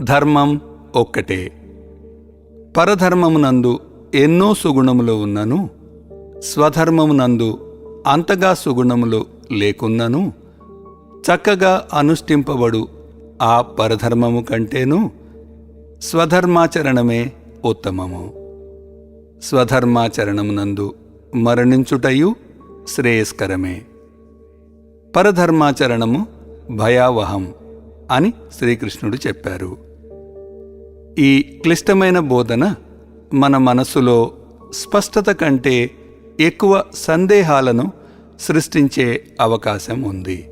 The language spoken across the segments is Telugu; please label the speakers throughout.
Speaker 1: ధర్మం ఒక్కటే. పరధర్మమునందు ఎన్నో సుగుణములు ఉన్నను స్వధర్మమునందు అంతగా సుగుణములు లేకున్నను చక్కగా అనుష్ఠింపబడు ఆ పరధర్మము కంటేను స్వధర్మాచరణమే ఉత్తమము. స్వధర్మాచరణమునందు మరణించుటయు శ్రేయస్కరమే. పరధర్మాచరణము భయావహం. అని శ్రీకృష్ణుడు చెప్పారు. ఈ క్లిష్టమైన బోధన మన మనస్సులో స్పష్టత కంటే ఎక్కువ సందేహాలను సృష్టించే అవకాశం ఉంది.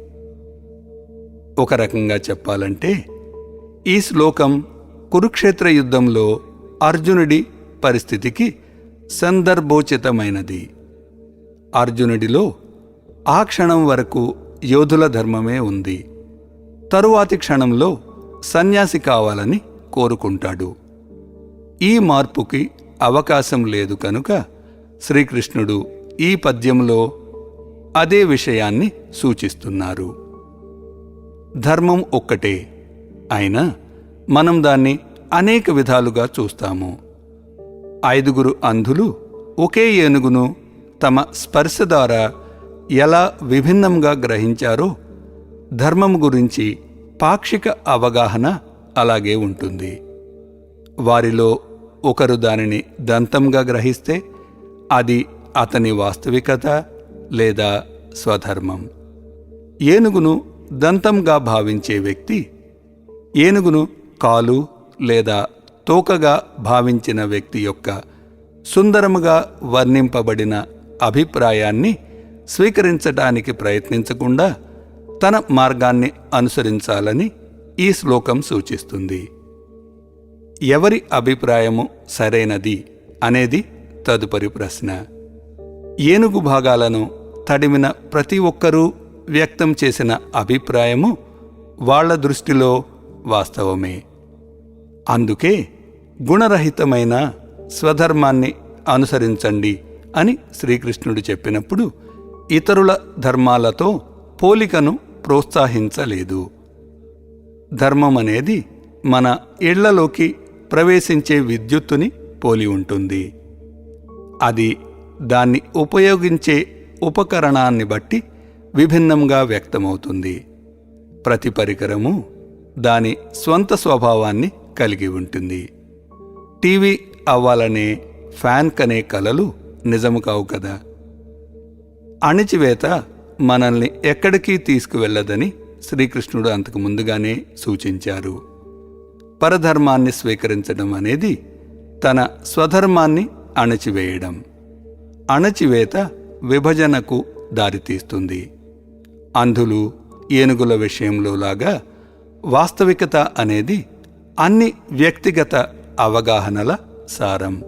Speaker 1: ఒక రకంగా చెప్పాలంటే ఈ శ్లోకం కురుక్షేత్ర యుద్ధంలో అర్జునుడి పరిస్థితికి సందర్భోచితమైనది. అర్జునుడిలో ఆ క్షణం వరకు యోధుల ధర్మమే ఉంది. తరువాతి క్షణంలో సన్యాసి కావాలని కోరుకుంటాడు. ఈ మార్పుకి అవకాశం లేదు కనుక శ్రీకృష్ణుడు ఈ పద్యంలో అదే విషయాన్ని సూచిస్తున్నారు. ధర్మం ఒక్కటే అయినా మనం దాన్ని అనేక విధాలుగా చూస్తాము. ఐదుగురు అంధులు ఒకే ఏనుగును తమ స్పర్శ ద్వారా ఎలా విభిన్నంగా గ్రహించారో ధర్మం గురించి పాక్షిక అవగాహన అలాగే ఉంటుంది. వారిలో ఒకరు దానిని దంతంగా గ్రహిస్తే అది అతని వాస్తవికత లేదా స్వధర్మం. ఏనుగును దంతంగా భావించే వ్యక్తి ఏనుగును కాలు లేదా తోకగా భావించిన వ్యక్తి యొక్క సుందరముగా వర్ణింపబడిన అభిప్రాయాన్ని స్వీకరించటానికి ప్రయత్నించకుండా తన మార్గాన్ని అనుసరించాలని ఈ శ్లోకం సూచిస్తుంది. ఎవరి అభిప్రాయము సరైనది అనేది తదుపరి ప్రశ్న. ఏనుగు భాగాలను తడిమిన ప్రతి ఒక్కరూ వ్యక్తం చేసిన అభిప్రాయము వాళ్ళ దృష్టిలో వాస్తవమే. అందుకే గుణరహితమైన స్వధర్మాన్ని అనుసరించండి అని శ్రీకృష్ణుడు చెప్పినప్పుడు ఇతరుల ధర్మాలతో పోలికను ప్రోత్సహించలేదు. ధర్మం అనేది మన ఇళ్ళలోకి ప్రవేశించే విద్యుత్తుని పోలి ఉంటుంది. అది దాన్ని ఉపయోగించే ఉపకరణాన్ని బట్టి విభిన్నంగా వ్యక్తమవుతుంది. ప్రతి పరికరము దాని స్వంత స్వభావాన్ని కలిగి ఉంటుంది. టీవీ అవ్వాలనే ఫ్యాన్ కనే కలలు నిజము కావు కదా. అణిచివేత మనల్ని ఎక్కడికి తీసుకువెళ్ళదని శ్రీకృష్ణుడు అంతకు ముందుగానే సూచించారు. పరధర్మాన్ని స్వీకరించడం అనేది తన స్వధర్మాన్ని అణచివేయడం. అణచివేత విభజనకు దారితీస్తుంది. అంధులు ఏనుగుల విషయంలో లాగా వాస్తవికత అనేది అన్ని వ్యక్తిగత అవగాహనల సారం.